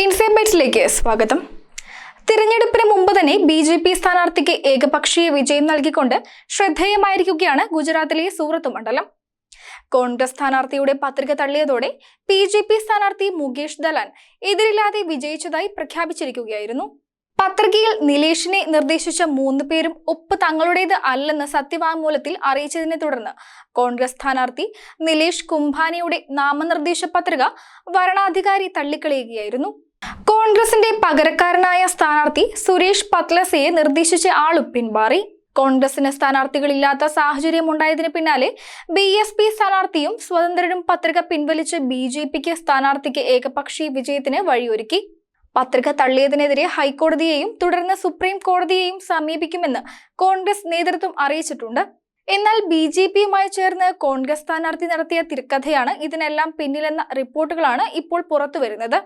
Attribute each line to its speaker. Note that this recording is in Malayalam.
Speaker 1: ഇൻസൈബൈറ്റ്സിലേക്ക് സ്വാഗതം. തിരഞ്ഞെടുപ്പിന് മുമ്പ് തന്നെ ബി ജെ പി സ്ഥാനാർത്ഥിക്ക് ഏകപക്ഷീയ വിജയം നൽകിക്കൊണ്ട് ശ്രദ്ധേയമായിരിക്കുകയാണ് ഗുജറാത്തിലെ സൂറത്ത് മണ്ഡലം. കോൺഗ്രസ് സ്ഥാനാർത്ഥിയുടെ പത്രിക തള്ളിയതോടെ ബി ജെ പി സ്ഥാനാർത്ഥി മുകേഷ് ദലാൻ എതിരില്ലാതെ വിജയിച്ചതായി പ്രഖ്യാപിച്ചിരിക്കുകയായിരുന്നു. പത്രികയിൽ നിലേഷിനെ നിർദ്ദേശിച്ച മൂന്ന് പേരും ഒപ്പ് തങ്ങളുടേത് അല്ലെന്ന് സത്യവാങ്മൂലത്തിൽ അറിയിച്ചതിനെ തുടർന്ന് കോൺഗ്രസ് സ്ഥാനാർത്ഥി നിലേഷ് കുംഭാനിയുടെ നാമനിർദ്ദേശ പത്രിക വരണാധികാരി തള്ളിക്കളയുകയായിരുന്നു. കോൺഗ്രസിന്റെ പകരക്കാരനായ സ്ഥാനാർത്ഥി സുരേഷ് പത്ലസയെ നിർദ്ദേശിച്ച ആളും പിൻമാറി. കോൺഗ്രസിന് സ്ഥാനാർത്ഥികളില്ലാത്ത സാഹചര്യം ഉണ്ടായതിനു പിന്നാലെ ബി എസ് പി സ്ഥാനാർത്ഥിയും സ്വതന്ത്രരും പത്രിക പിൻവലിച്ച് ബി ജെ പിക്ക് സ്ഥാനാർത്ഥിക്ക് ഏകപക്ഷീയ വിജയത്തിന് വഴിയൊരുക്കി. പത്രിക തള്ളിയതിനെതിരെ ഹൈക്കോടതിയെയും തുടർന്ന് സുപ്രീം കോടതിയെയും സമീപിക്കുമെന്ന് കോൺഗ്രസ് നേതൃത്വം അറിയിച്ചിട്ടുണ്ട്. എന്നാൽ ബി ജെ പിയുമായി ചേർന്ന് കോൺഗ്രസ് സ്ഥാനാർത്ഥി നടത്തിയ തിരക്കഥയാണ് ഇതിനെല്ലാം പിന്നിലെന്ന റിപ്പോർട്ടുകളാണ് ഇപ്പോൾ പുറത്തുവരുന്നത്.